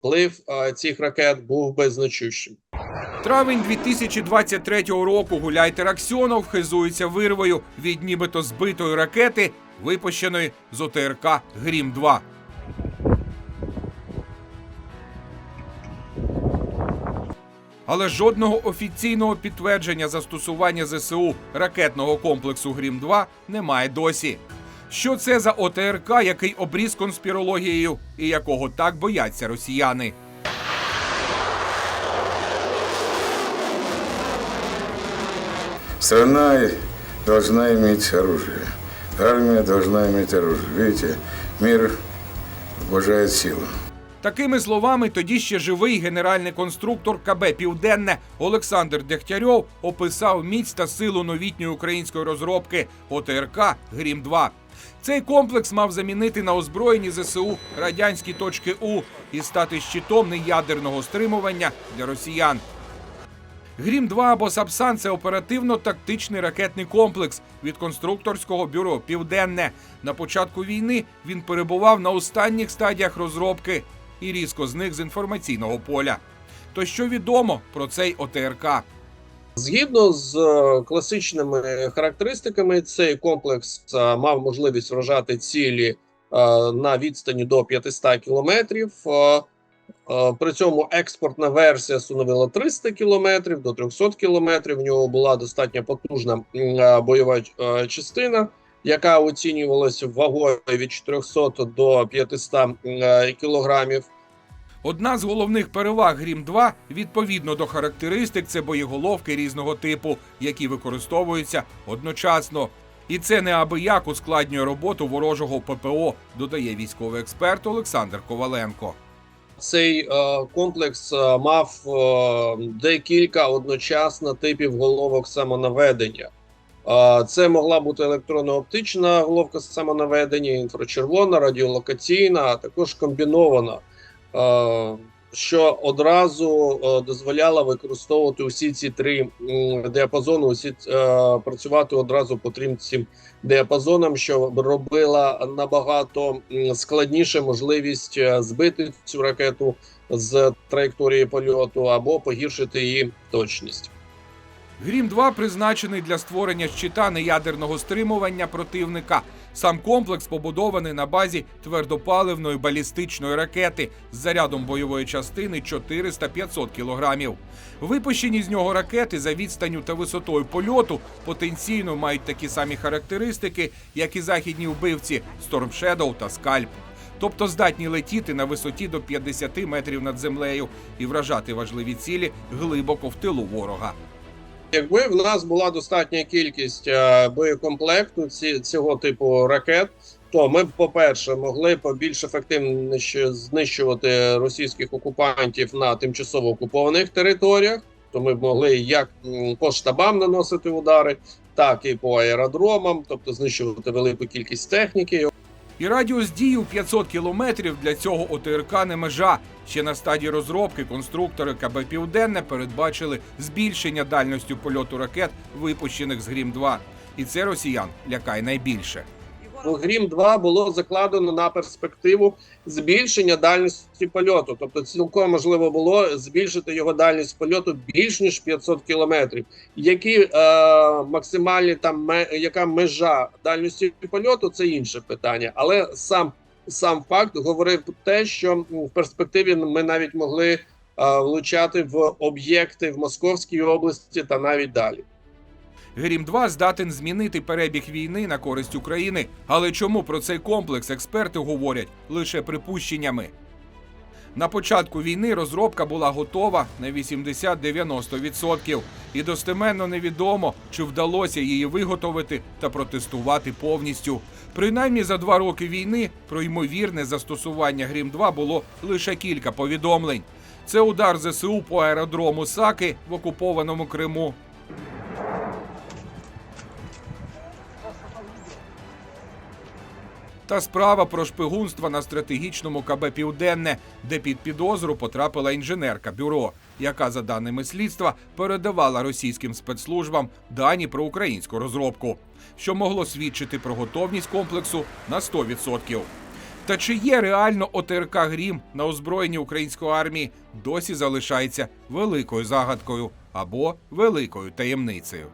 вплив цих ракет був би значущим. Травень 2023 року гуляйтер Аксьонов хизується вирвою від нібито збитої ракети, випущеної з ОТРК Грім 2 Але жодного офіційного підтвердження застосування ЗСУ ракетного комплексу Грім 2 немає досі. Що це за ОТРК, який обріз конспірологією і якого так бояться росіяни? Страна должна иметь оружие. Армия должна иметь оружие. Видите, мир уважает силу. Такими словами, тоді ще живий генеральний конструктор КБ Південне Олександр Дегтярьов описав міць та силу новітньої української розробки ОТРК Грім 2 Цей комплекс мав замінити на озброєні ЗСУ радянські точки У і стати щитом неядерного стримування для росіян. Грім 2 або Сапсан це оперативно-тактичний ракетний комплекс від конструкторського бюро Південне. На початку війни він перебував на останніх стадіях розробки і різко зник з інформаційного поля. То що відомо про цей ОТРК? Згідно з е, класичними характеристиками, цей комплекс е, мав можливість вражати цілі е, на відстані до 500 кілометрів. При цьому експортна версія становила 300 кілометрів до 300 кілометрів. В нього була достатньо потужна бойова частина, яка оцінювалася вагою від 400 до 500 е, кілограмів. Одна з головних переваг Грім 2 відповідно до характеристик, це боєголовки різного типу, які використовуються одночасно. І це не аби як ускладнює роботу ворожого ППО, додає військовий експерт Олександр Коваленко. Цей е, комплекс е, мав декілька одночасно типів головок самонаведення. Це могла бути електронно-оптична головка самонаведення, інфрачервона, радіолокаційна, а також комбінована, що одразу дозволяло використовувати усі ці три діапазони, усі працювати одразу по трьом цим діапазонам, що робила набагато складніше можливість е, збити цю ракету з траєкторії польоту або погіршити її точність. Грім 2 призначений для створення щита неядерного стримування противника. Сам комплекс побудований на базі твердопаливної балістичної ракети з зарядом бойової частини 400-500 кілограмів. Випущені з нього ракети за відстанню та висотою польоту потенційно мають такі самі характеристики, як і західні вбивці Storm Shadow та Скальп. Тобто здатні летіти на висоті до 50 метрів над землею і вражати важливі цілі глибоко в тилу ворога. Якби в нас була достатня кількість е, боєкомплекту цього типу ракет, то ми б, по-перше, могли б більш ефективно знищувати російських окупантів на тимчасово окупованих територіях. То ми б могли як по штабам наносити удари, так і по аеродромам, тобто знищувати велику кількість техніки. І радіус дії у 500 кілометрів для цього ОТРК не межа. Ще на стадії розробки конструктори КБ Південне передбачили збільшення дальності польоту ракет, випущених з Грім 2 І це росіян лякає найбільше. У Грім 2 було закладено на перспективу збільшення дальності польоту. Тобто, цілком можливо було збільшити його дальність польоту більш ніж 500 кілометрів. Які е, максимальні там ме, яка межа дальності польоту, це інше питання. Але сам сам факт говорив те, що в перспективі ми навіть могли е, влучати в об'єкти в Московській області та навіть далі. Грім 2 здатен змінити перебіг війни на користь України. Але чому про цей комплекс експерти говорять лише припущеннями? На початку війни розробка була готова на 80-90%. І достеменно невідомо, чи вдалося її виготовити та протестувати повністю. Принаймні за два роки війни про ймовірне застосування Грім 2 було лише кілька повідомлень. Це удар ЗСУ по аеродрому Саки в окупованому Криму. Та справа про шпигунство на стратегічному КБ Південне, де під підозру потрапила інженерка бюро, яка, за даними слідства, передавала російським спецслужбам дані про українську розробку, що могло свідчити про готовність комплексу на 100%. Та чи є реально ОТРК Грім на озброєнні української армії, досі залишається великою загадкою або великою таємницею.